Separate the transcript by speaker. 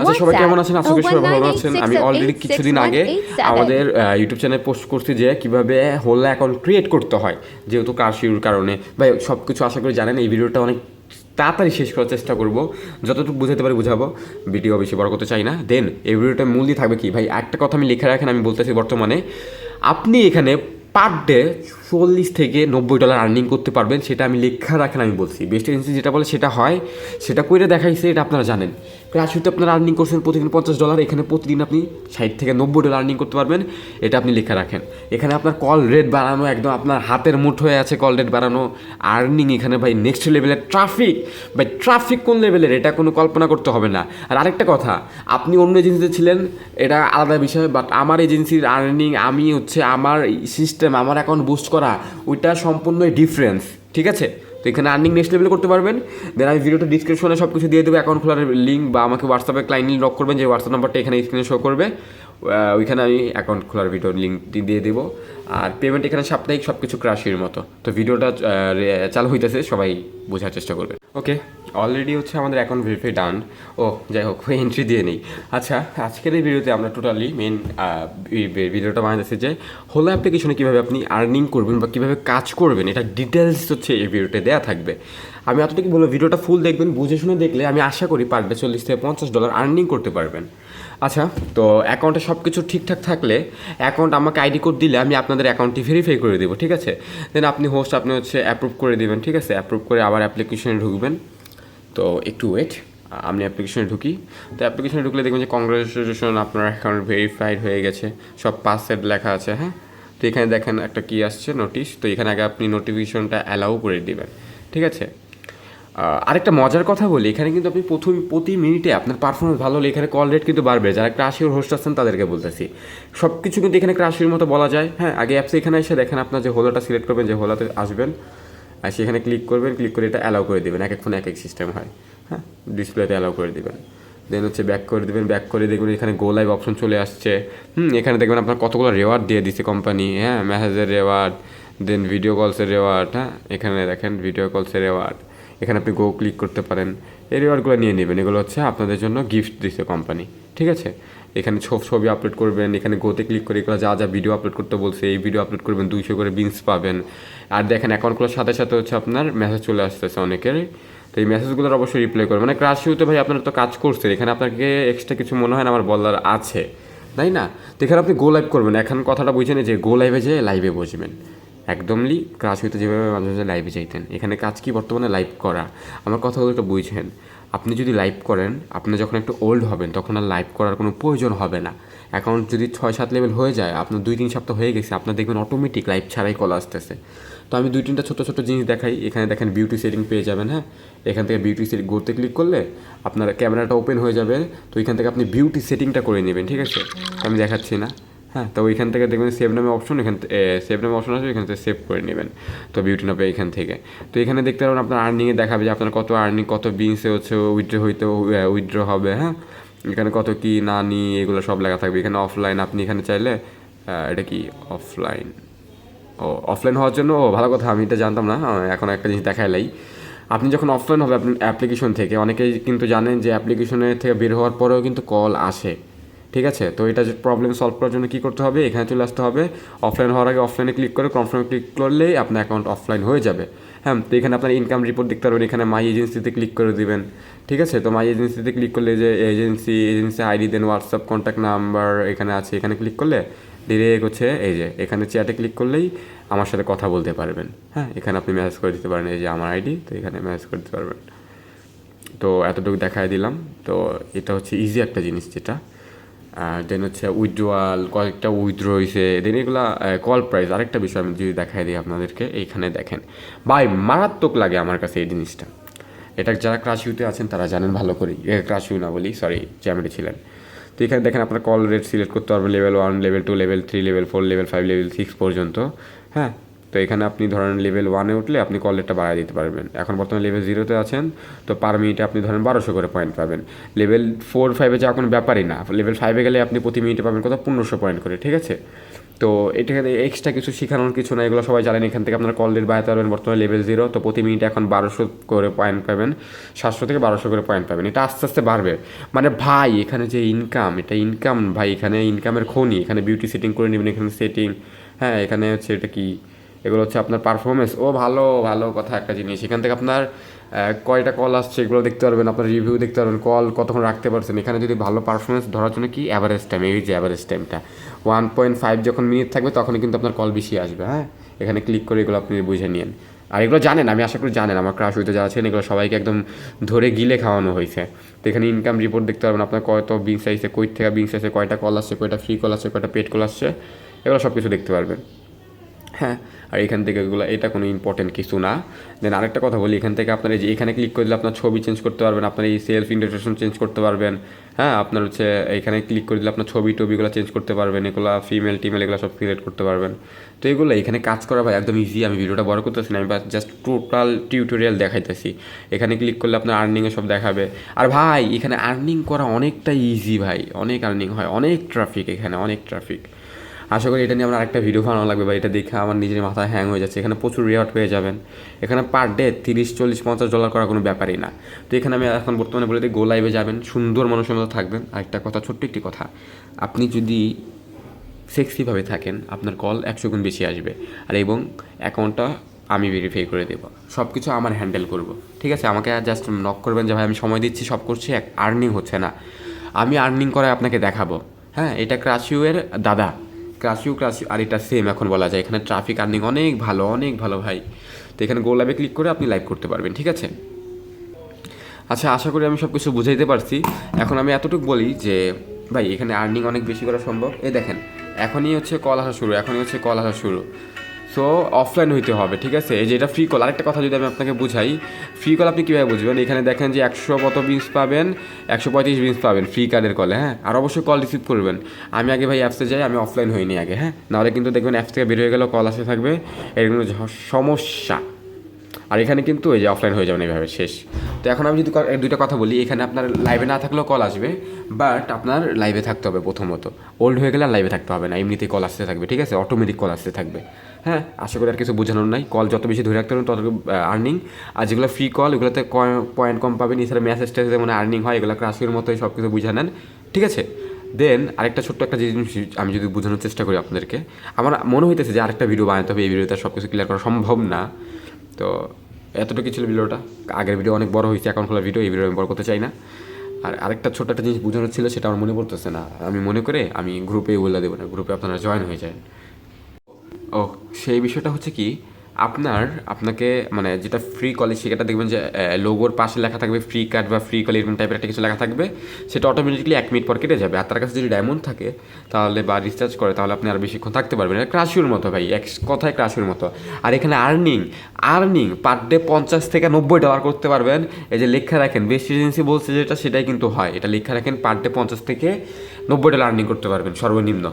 Speaker 1: আচ্ছা সবাই কেমন আছেন? আশা করি সবাই ভালো
Speaker 2: 01986
Speaker 1: আছেন। আমি অলরেডি কিছুদিন আগে আমাদের ইউটিউব চ্যানেলে পোস্ট করছি যে কীভাবে হোল অ্যাকাউন্ট ক্রিয়েট করতে হয় যেহেতু কারশিউর কারণে। ভাই সব কিছু আশা করি জানেন এই ভিডিওটা অনেক তাড়াতাড়ি শেষ করার চেষ্টা করব। যতটুকু বুঝাতে পারি বুঝাবো। ভিডিও বেশি বড় করতে চাই না। দেন এই ভিডিওটার মূল দিয়ে থাকবে কি? ভাই একটা কথা আমি লিখে রাখেন আমি বলতেছি বর্তমানে। আপনি এখানে পার ডে চল্লিশ থেকে নব্বই ডলার আর্নিং করতে পারবেন সেটা আমি লেখা রাখেন আমি বলছি। বেস্ট এজেন্সি যেটা বলে সেটা হয় সেটা করে দেখাইছে এটা আপনারা জানেন। ক্রাশিতে আপনারা আর্নিং করছেন প্রতিদিন পঞ্চাশ ডলার এখানে প্রতিদিন আপনি ষাট থেকে নব্বই ডলার আর্নিং করতে পারবেন, এটা আপনি লেখা রাখেন। এখানে আপনার কল রেট বাড়ানো একদম আপনার হাতের মুঠ হয়ে আছে কল রেট বাড়ানো আর্নিং এখানে ভাই নেক্সট লেভেলের ট্রাফিক ভাই ট্রাফিক কোন লেভেলের এটা কোনো কল্পনা করতে হবে না। আর আরেকটা কথা, আপনি অন্য এজেন্সিতে ছিলেন, এটা আলাদা বিষয় বাট আমার এজেন্সির আর্নিং আমি হচ্ছে আমার সিস্টেম আমার অ্যাকাউন্ট বুস্ট করা, ওইটা সম্পূর্ণই ডিফারেন্স ঠিক আছে? তো এখানে আর্নিং নেক্সট লেভেল করতে পারবেন। দেন আমি ভিডিওটা ডিসক্রিপশনে সব কিছু দিয়ে দেবো অ্যাকাউন্ট খোলার লিঙ্ক বা আমাকে হোয়াটসঅ্যাপে ক্লাইন্ট লক করবেন, যে হোয়াটসঅ্যাপ নাম্বারটা এখানে স্ক্রিনে শো করবে। ওইখানে আমি অ্যাকাউন্ট খোলার ভিডিও লিঙ্কটি দিয়ে দেবো। আর পেমেন্ট এখানে সাপ্তাহিক সব কিছু ক্রাশের মতো। তো ভিডিওটা চালু হইতেছে, সবাই বোঝার চেষ্টা করবে ওকে অলরেডি হচ্ছে আমাদের অ্যাকাউন্ট ভেরিফাই ডান। ও, যাই হোক এন্ট্রি দিয়ে নেই। আচ্ছা আজকের এই ভিডিওতে আমরা টোটালি মেন ভিডিওটা বানাতেছি যে হোলো অ্যাপ্লিকেশনে কীভাবে আপনি আর্নিং করবেন বা কীভাবে কাজ করবেন, এটা ডিটেলস হচ্ছে এই ভিডিওতে দেওয়া থাকবে। আমি এতটুকু বলব ভিডিওটা ফুল দেখবেন, বুঝে শুনে দেখলে আমি আশা করি পার ডে চল্লিশ থেকে পঞ্চাশ ডলার আর্নিং করতে পারবেন। আচ্ছা তো অ্যাকাউন্টে সব কিছু ঠিকঠাক থাকলে অ্যাকাউন্ট আমাকে আইডি কোড দিলে আমি আপনাদের অ্যাকাউন্টটি ভেরিফাই করে দেবো, ঠিক আছে? দেন আপনি হোস্ট আপনি হচ্ছে অ্যাপ্রুভ করে দেবেন, ঠিক আছে? অ্যাপ্রুভ করে আবার অ্যাপ্লিকেশনে ঢুকবেন। তো একটু ওয়েট আমি অ্যাপ্লিকেশনে ঢুকি। তো অ্যাপ্লিকেশনে ঢুকলে দেখবেন যে কংগ্রেচুলেশন আপনার অ্যাকাউন্ট ভেরিফাইড হয়ে গেছে। সব পাস সেট লেখা আছে হ্যাঁ? তো এখানে দেখেন একটা কী আসছে নোটিশ তো এখানে আগে আপনি নোটিফিকেশনটা অ্যালাউ করে দিবেন, ঠিক আছে? আরেকটা মজার কথা বলি, এখানে কিন্তু আপনি প্রথম প্রতি মিনিটে আপনার পারফরমেন্স ভালো হলে এখানে কল রেট কিন্তু বাড়বে। যারা ক্রাশিওর হোস্ট আছেন তাদেরকে বলতেছি। সব কিছু কিন্তু এখানে ক্রাশির মতো বলা যায় হ্যাঁ? আগে অ্যাপসে এখানে এসে দেখেন আপনার যে হোলাটা সিলেক্ট করবেন, যে হোলাতে আসবেন। আর সেখানে ক্লিক করবেন ক্লিক করে এটা অ্যালাউ করে দেবেন এক এক ফোনে এক এক সিস্টেম হয়? হ্যাঁ ডিসপ্লেতে অ্যালাউ করে দেবেন। দেন হচ্ছে ব্যাক করে দেবেন ব্যাক করে দেখবেন এখানে গো লাইভ অপশন চলে আসছে। হুম, এখানে দেখবেন আপনার কতগুলো রেওয়ার্ড দিয়ে দিচ্ছে কোম্পানি হ্যাঁ মেসেজের রেওয়ার্ড দেন ভিডিও কলসের রেওয়ার্ড হ্যাঁ? এখানে দেখেন ভিডিও কলসের রেওয়ার্ড এখানে আপনি গো ক্লিক করতে পারেন। এই রেওয়ার্ডগুলো নিয়ে নেবেন। এগুলো হচ্ছে আপনাদের জন্য গিফট দিচ্ছে কোম্পানি ঠিক আছে? এখানে ছবি ছবি আপলোড করবেন, এখানে গোতে ক্লিক করে এগুলো যা যা ভিডিও আপলোড করতে বলছে, এই ভিডিও আপলোড করবেন, দুইশো করে বিনস পাবেন। আর দেখেন অ্যাকাউন্টগুলোর সাথে সাথে হচ্ছে আপনার মেসেজ চলে আসতেছে অনেকের তো এই মেসেজগুলোর অবশ্যই রিপ্লাই করবেন। মানে ক্রাশ শুরুতে ভাই আপনারা তো কাজ করছে এখানে আপনাকে এক্সট্রা কিছু মনে হয় না, আমার বলার আছে। তাই না? তো এখানে আপনি গো লাইভ করবেন। এখন কথাটা বুঝছেন যে গো লাইভে যেয়ে লাইভে বসবেন। একদমলি ক্লাস হইতে যেভাবে মাঝে মাঝে লাইভে যাইতেন। এখানে কাজ কি বর্তমানে লাইভ করা? আমার কথাগুলো একটু বুঝছেন আপনি যদি লাইভ করেন, আপনি যখন একটু ওল্ড হবেন, তখন আর লাইভ করার কোনো প্রয়োজন হবে না। অ্যাকাউন্ট যদি ছয় সাত লেভেল হয়ে যায়, আপনার দুই তিন সপ্তাহ হয়ে গেছে, আপনার দেখবেন অটোমেটিক লাইভ ছাড়াই কল আসতেছে। তো আমি দুই তিনটা ছোটো ছোটো জিনিস দেখাই। এখানে দেখেন বিউটি সেটিং পেয়ে যাবেন হ্যাঁ? এখান থেকে বিউটি সেটিং গোতে ক্লিক করলে আপনার ক্যামেরাটা ওপেন হয়ে যাবে। তো এখান থেকে আপনি বিউটি সেটিংটা করে নেবেন, ঠিক আছে? আমি দেখাচ্ছি না। হ্যাঁ তো ওইখান থেকে দেখবেন সেভ নামে অপশন এখান সেভ নামে অপশন আছে এখান থেকে সেভ করে নেবেন, তো বিউটি নামে এখান থেকে। তো এখানে দেখতে পারবেন আপনার আর্নিংয়ে দেখাবে যে আপনার কত আর্নিং কত বিনসে হচ্ছে উইথড্র হইতে উইথড্র হবে হ্যাঁ? এখানে কত কি না নি এগুলো সব লেখা থাকবে। এখানে অফলাইন আপনি এখানে চাইলে এটা কি অফলাইন ও অফলাইন হওয়ার জন্য, ও, ভালো কথা, আমি এটা জানতাম না এখন একটা জিনিস দেখাইলাই আপনি যখন অফলাইন হবে আপনি অ্যাপ্লিকেশন থেকে, অনেকেই কিন্তু জানেন যে অ্যাপ্লিকেশনের থেকে বের হওয়ার পরেও কিন্তু কল আসে। ঠিক আছে? তো এটা প্রবলেম সলভ করার জন্য কী করতে হবে? এখানে চলে আসতে হবে। অফলাইন হওয়ার আগে অফলাইনে ক্লিক করে কনফার্মে ক্লিক করলেই আপনার অ্যাকাউন্ট অফলাইন হয়ে যাবে। হ্যাঁ তো এখানে আপনার ইনকাম রিপোর্ট দেখতে পারবেন। এখানে মাই এজেন্সিতে ক্লিক করে দিবেন। ঠিক আছে? তো মাই এজেন্সিতে ক্লিক করলে যে এজেন্সি এজেন্সি আইডি দেন হোয়াটসঅ্যাপ কন্ট্যাক্ট নাম্বার এখানে আছে। এখানে ক্লিক করলে ডিরেক্ট হচ্ছে এই যে, এখানে চ্যাটে ক্লিক করলেই আমার সাথে কথা বলতে পারবেন। হ্যাঁ এখানে আপনি মেসেজ করে দিতে পারেন। এই যে আমার আইডি তো এখানে মেসেজ করে দিতে পারবেন। তো এতটুকু দেখাই দিলাম। তো এটা হচ্ছে ইজি একটা জিনিস যেটা। দেন হচ্ছে উইথড্রোয়াল কয়েকটা উইথড্র হয়েছে দেন এগুলা কল প্রাইস আরেকটা বিষয় আমি যদি দেখাই দিই আপনাদেরকে, এইখানে দেখেন। ভাই, মারাত্মক লাগে আমার কাছে এই জিনিসটা। এটা যারা ক্রাশিউতে আছেন, তারা জানেন ভালো করেই। ক্রাশিউ না বলি সরি জ্যামেটে ছিলেন। তো এখানে দেখেন আপনার কল রেট সিলেক্ট করতে পারবেন level one level two level three level four level five level six পর্যন্ত। হ্যাঁ? তো এখানে আপনি ধরেন লেভেল ওয়ানে উঠলে আপনি কল রেটটা বাড়ায় দিতে পারবেন। এখন বর্তমানে লেভেল জিরোতে আছেন, তো পার মিনিটে আপনি ধরেন বারোশো করে পয়েন্ট পাবেন। লেভেল ফোর ফাইভে যাওয়া কোনো ব্যাপারই না। লেভেল ফাইভে গেলে আপনি প্রতি মিনিটে পাবেন কত পনেরোশো পয়েন্ট করে, ঠিক আছে? তো এটাকে এক্সট্রা কিছু শেখানোর কিছু না এগুলো সবাই জানেন। এখান থেকে আপনারা কল রেট বাড়াতে পারবেন বর্তমানে লেভেল জিরো তো প্রতি মিনিটে এখন বারোশো করে পয়েন্ট পাবেন, সাতশো থেকে বারোশো করে পয়েন্ট পাবেন। এটা আস্তে আস্তে বাড়বে। মানে ভাই, এখানে যে ইনকাম এটা ইনকাম ভাই, এখানে ইনকামের খনি, এখানে বিউটি সেটিং করে নেবেন, এখানে সেটিং হ্যাঁ এখানে হচ্ছে এটা কি? এগুলো হচ্ছে আপনার পারফরমেন্স ও ভালো ভালো কথা একটা জিনিস। এখান থেকে আপনার কয়টা কল আসছে এগুলো দেখতে পারবেন, আপনার রিভিউ দেখতে পারবেন কল কতক্ষণ রাখতে পারছেন। এখানে যদি ভালো পারফরমেন্স ধরার জন্য কি অ্যাভারেজ টাইম এই যে অ্যাভারেজ টাইমটা ওয়ান পয়েন্ট ফাইভ যখন মিনিট থাকবে, তখনই কিন্তু আপনার কল বেশি আসবে হ্যাঁ? এখানে ক্লিক করে এগুলো আপনি বুঝে নিন। আর এগুলো জানেন, আমি আশা করি জানেন, আমার ক্রাশ হইতে আছেন, এগুলো সবাইকে একদম ধরে গিলে খাওয়ানো হয়েছে। তো এখানে ইনকাম রিপোর্ট দেখতে পারবেন, আপনার কত বিংস আসছে কই থেকে বিংস আসছে কয়টা কল আসছে, কয়টা ফ্রি কল আসছে, কয়টা পেড কল আসছে, এগুলো সব কিছু দেখতে পারবেন। হ্যাঁ আর এখান থেকে এগুলো এটা কোনো ইম্পর্টেন্ট কিছু না। দেন আরেকটা কথা বলি, এখান থেকে আপনার এই যে এখানে ক্লিক করলে আপনার ছবি চেঞ্জ করতে পারবেন, আপনার এই সেলফ ইন্টারটেশন চেঞ্জ করতে পারবেন। হ্যাঁ আপনার হচ্ছে এখানে ক্লিক করে দিলে আপনার ছবি টবিগুলো চেঞ্জ করতে পারবেন, এগুলো ফিমেল টিমেল এগুলো সব সিলেক্ট করতে পারবেন। তো এগুলো এখানে কাজ করা ভাই একদম ইজি আমি ভিডিওটা বড় করতেছি না, আমি জাস্ট টোটাল টিউটোরিয়াল দেখাইতেছি। এখানে ক্লিক করলে আপনার আর্নিংয়ে সব দেখাবে। আর ভাই, এখানে আর্নিং করা অনেকটা ইজি ভাই, অনেক আর্নিং হয়, অনেক ট্রাফিক এখানে, অনেক ট্রাফিক আশা করি এটা নিয়ে আমার আরেকটা ভিডিও বানানো লাগবে, বা এটা দেখে আমার নিজের মাথায় হ্যাং হয়ে যাচ্ছে। এখানে প্রচুর রেওয়ার্ড পেয়ে যাবেন। এখানে পার ডে তিরিশ, চল্লিশ, পঞ্চাশ ডলার করা কোনো ব্যাপারই না। তো এখানে আমি এখন বর্তমানে বলে দিই গো লাইভে যাবেন, সুন্দর মানুষের মতো থাকবেন। আরেকটা কথা, ছোট্ট একটি কথা, আপনি যদি সেক্সিভাবে থাকেন, আপনার কল একশো গুণ বেশি আসবে। আর এবং অ্যাকাউন্টটা আমি ভেরিফাই করে দেবো। সব কিছু আমার হ্যান্ডেল করব। ঠিক আছে? আমাকে জাস্ট নক করবেন যে, ভাই, আমি সময় দিচ্ছি, সব করছি আর্নিং হচ্ছে না। আমি আর্নিং করে আপনাকে দেখাবো। হ্যাঁ এটা ক্রাশিউয়ের দাদা। ক্রাশিউ ক্রাশিউ আর এটা সেম এখন বলা যায়। এখানে ট্রাফিক আর্নিং অনেক ভালো অনেক ভালো ভাই। তো এখানে লাইভে ক্লিক করে আপনি লাইভ করতে পারবেন, ঠিক আছে? আচ্ছা আশা করি আমি সব কিছু বুঝাইতে পারছি। এখন আমি এতটুকু বলি যে, ভাই, এখানে আর্নিং অনেক বেশি করা সম্ভব। এ দেখেন, এখনই হচ্ছে কল আসা শুরু, এখনই হচ্ছে কল আসা শুরু। সো অফলাইন হইতে হবে, ঠিক আছে? এই যে এটা ফ্রি কল আরেকটা কথা যদি আমি আপনাকে বুঝাই ফ্রি কল আপনি কীভাবে বুঝবেন? এখানে দেখেন যে একশো কত বিন্স পাবেন, একশো পঁয়ত্রিশ বিন্স পাবেন ফ্রি কার্ডের কলে হ্যাঁ? আর অবশ্যই কল রিসিভ করবেন। আমি আগে ভাই অ্যাপসে যাই, আমি অফলাইন হইনি আগে হ্যাঁ? নাহলে কিন্তু দেখবেন অ্যাপস থেকে বের হয়ে গেলেও কল আসে থাকবে। এর এরকম সমস্যা। আর এখানে কিন্তু এই যে অফলাইন হয়ে যাবেন এইভাবে শেষ। তো এখন আমি যদি দুইটা কথা বলি, এখানে আপনার লাইভে না থাকলেও কল আসবে বাট আপনার লাইভে থাকতে হবে প্রথমত। ওল্ড হয়ে গেলে আর লাইভে থাকতে হবে না, এমনিতেই কল আসতে থাকবে, ঠিক আছে? অটোমেটিক কল আসতে থাকবে। হ্যাঁ? আশা করি আর কিছু বোঝানোর নাই। কল যত বেশি ধরে রাখতে পারবেন, তত আর্নিং আর যেগুলো ফ্রি কল এগুলোতে পয়েন্ট কম পাবেন, এছাড়া মেসেজ টেসে যেমন আর্নিং হয়, এগুলো ক্রাশের মতোই সব কিছু বুঝে নেন, ঠিক আছে? দেন আরেকটা ছোট্ট একটা জিনিস আমি যদি বোঝানোর চেষ্টা করি আপনাদেরকে, আমার মনে হইতেছে যে আরেকটা ভিডিও বানাতে হবে, এই ভিডিওতে সব কিছু ক্লিয়ার করা সম্ভব না। তো এতটুকু ছিল ভিডিওটা। আগের ভিডিও অনেক বড় হয়েছে, এখন খোলা ভিডিও, এই ভিডিও আমি বড় করতে চাই না। আর আরেকটা ছোট্ট একটা জিনিস বোঝানোর ছিল, সেটা আমার মনে পড়তেছে না। আমি মনে করে আমি গ্রুপে বলে দেবো না গ্রুপে আপনারা জয়েন হয়ে যায় ও, সেই বিষয়টা হচ্ছে কি আপনার, আপনাকে মানে যেটা ফ্রি কলেজ সেটা দেখবেন যে লোগোর পাশে লেখা থাকবে ফ্রি কার্ড বা ফ্রি কল এরকম টাইপের একটা কিছু লেখা থাকবে। সেটা অটোমেটিকলি এক মিনিট পর কেটে যাবে। আর তার কাছে যদি ডায়মন্ড থাকে, তাহলে বা রিচার্জ করে, তাহলে আপনি আর বেশিক্ষণ থাকতে পারবেন এটা ক্রাশিওর মতো ভাই, এক কথায় ক্রাশিওর মতো। আর এখানে আর্নিং আর্নিং পার ডে পঞ্চাশ থেকে নব্বই ডলার করতে পারবেন। এই যে লেখা রাখেন বেস্ট এজেন্সি বলছে যেটা, সেটাই কিন্তু হয়। এটা লেখা রাখেন পার ডে পঞ্চাশ থেকে নব্বই ডলার আর্নিং করতে পারবেন, সর্বনিম্ন।